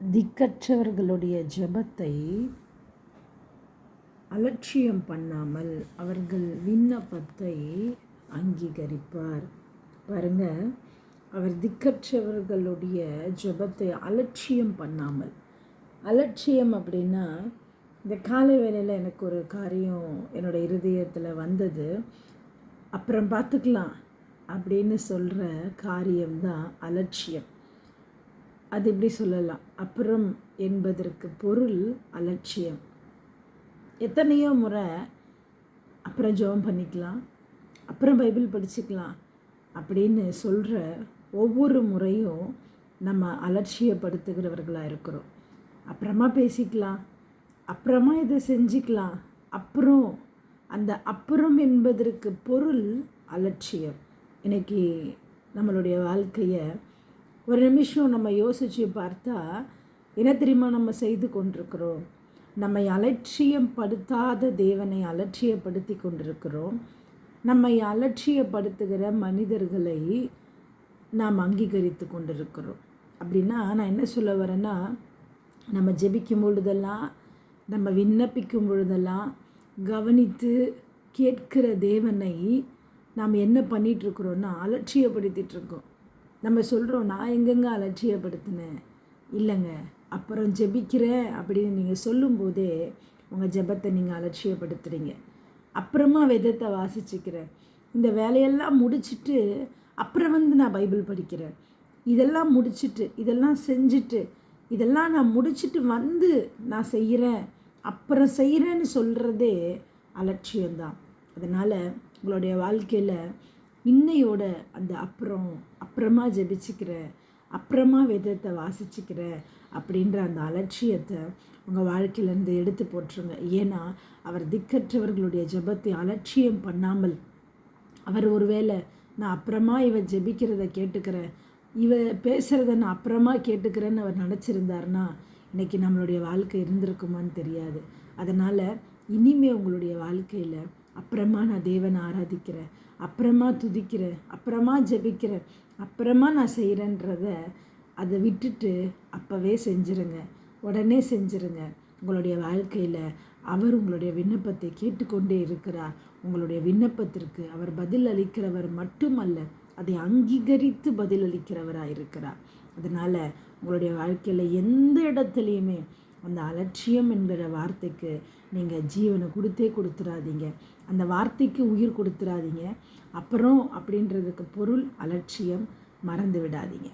திக்கற்றவர்களுடைய ஜெபத்தை அலட்சியம் பண்ணாமல் அவர்கள் விண்ணப்பத்தை அங்கீகரிப்பார். பாருங்க அவர் திக்கற்றவர்களுடைய ஜெபத்தை அலட்சியம் பண்ணாமல். அலட்சியம் அப்படின்னா இந்த காலை வேளையில் எனக்கு ஒரு காரியம் என்னோட இருதயத்தில் வந்தது. அப்புறம் பார்த்துக்கலாம் அப்படின்னு சொல்கிற காரியம்தான் அலட்சியம். அது இப்படி சொல்லலாம்? அப்புறம் என்பதற்கு பொருள் அலட்சியம். எத்தனையோ முறை அப்புறம் ஜெபம் பண்ணிக்கலாம் அப்புறம் பைபிள் படிச்சுக்கலாம் அப்படின்னு சொல்கிற ஒவ்வொரு முறையும் நம்ம அலட்சியப்படுத்துகிறவர்களாக இருக்கிறோம். அப்புறமா பேசிக்கலாம் அப்புறமா இதை செஞ்சுக்கலாம். அப்புறம் அந்த அப்புறம் என்பதற்கு பொருள் அலட்சியம். இன்றைக்கி நம்மளுடைய வாழ்க்கையை ஒரு நிமிஷம் நம்ம யோசித்து பார்த்தா என்ன தெரியுமா நம்ம செய்து கொண்டிருக்கிறோம்? நம்மை அலட்சியப்படுத்தாத தேவனை அலட்சியப்படுத்தி கொண்டிருக்கிறோம். நம்மை அலட்சியப்படுத்துகிற மனிதர்களை நாம் அங்கீகரித்து கொண்டிருக்கிறோம். அப்படின்னா நான் என்ன சொல்ல வரேன்னா நம்ம ஜெபிக்கும் பொழுதெல்லாம் நம்ம விண்ணப்பிக்கும் பொழுதெல்லாம் கவனித்து கேட்கிற தேவனை நாம் என்ன பண்ணிகிட்ருக்குறோன்னா அலட்சியப்படுத்திகிட்ருக்கோம் நம்ம சொல்கிறோம் நான் எங்கெங்க அலட்சியப்படுத்தினேன்? இல்லைங்க. அப்புறம் ஜெபிக்கிறேன் அப்படின்னு நீங்கள் சொல்லும்போதே உங்கள் ஜெபத்தை நீங்கள் அலட்சியப்படுத்துகிறீங்க அப்புறமா விதத்தை வாசிச்சுக்கிறேன். இந்த வேலையெல்லாம் முடிச்சுட்டு அப்புறம் வந்து நான் பைபிள் படிக்கிறேன். இதெல்லாம் முடிச்சுட்டு இதெல்லாம் செஞ்சுட்டு இதெல்லாம் நான் முடிச்சுட்டு வந்து நான் செய்கிறேன். அப்புறம் செய்கிறேன்னு சொல்கிறதே அலட்சியம்தான். அதனால் உங்களுடைய வாழ்க்கையில் இன்னையோட அந்த அப்புறம் அப்புறமா ஜெபிச்சுக்கிற அப்புறமா வேதத்தை வாசிச்சுக்கிற அப்படின்ற அந்த அலட்சியத்தை உங்கள் வாழ்க்கையிலேருந்து எடுத்து போட்டுருங்க. ஏன்னா அவர் திக்கற்றவர்களுடைய ஜபத்தை அலட்சியம் பண்ணாமல் அவர் ஒருவேளை நான் அப்புறமா இவன் ஜெபிக்கிறத கேட்டுக்கிறேன் இவ பேசுகிறத நான் அப்புறமா கேட்டுக்கிறேன்னு அவர் நினச்சிருந்தாருன்னா இன்றைக்கி நம்மளுடைய வாழ்க்கை இருந்திருக்குமான்னு தெரியாது. அதனால் இனிமே உங்களுடைய வாழ்க்கையில் அப்புறமா நான் தேவனை ஆராதிக்கிறேன் அப்புறமா துதிக்கிறேன் அப்புறமா ஜெபிக்கிறேன் அப்புறமா நான் செய்கிறேன்றத அதை விட்டுட்டு அப்போவே செஞ்சுருங்க. உடனே செஞ்சுருங்க. உங்களுடைய வாழ்க்கையில் அவர் உங்களுடைய விண்ணப்பத்தை கேட்டுக்கொண்டே இருக்கிறார். உங்களுடைய விண்ணப்பத்திற்கு அவர் பதில் அளிக்கிறவர் மட்டுமல்ல அதை அங்கீகரித்து பதிலளிக்கிறவராக இருக்கிறார் அதனால் உங்களுடைய வாழ்க்கையில் எந்த இடத்துலையுமே அந்த அலட்சியம் என்கிற வார்த்தைக்கு நீங்கள் ஜீவனை கொடுத்தே கொடுத்துடாதீங்க அந்த வார்த்தைக்கு உயிர் கொடுத்துடாதீங்க அப்புறம் அப்படின்றதுக்கு பொருள் அலட்சியம். மறந்து விடாதீங்க.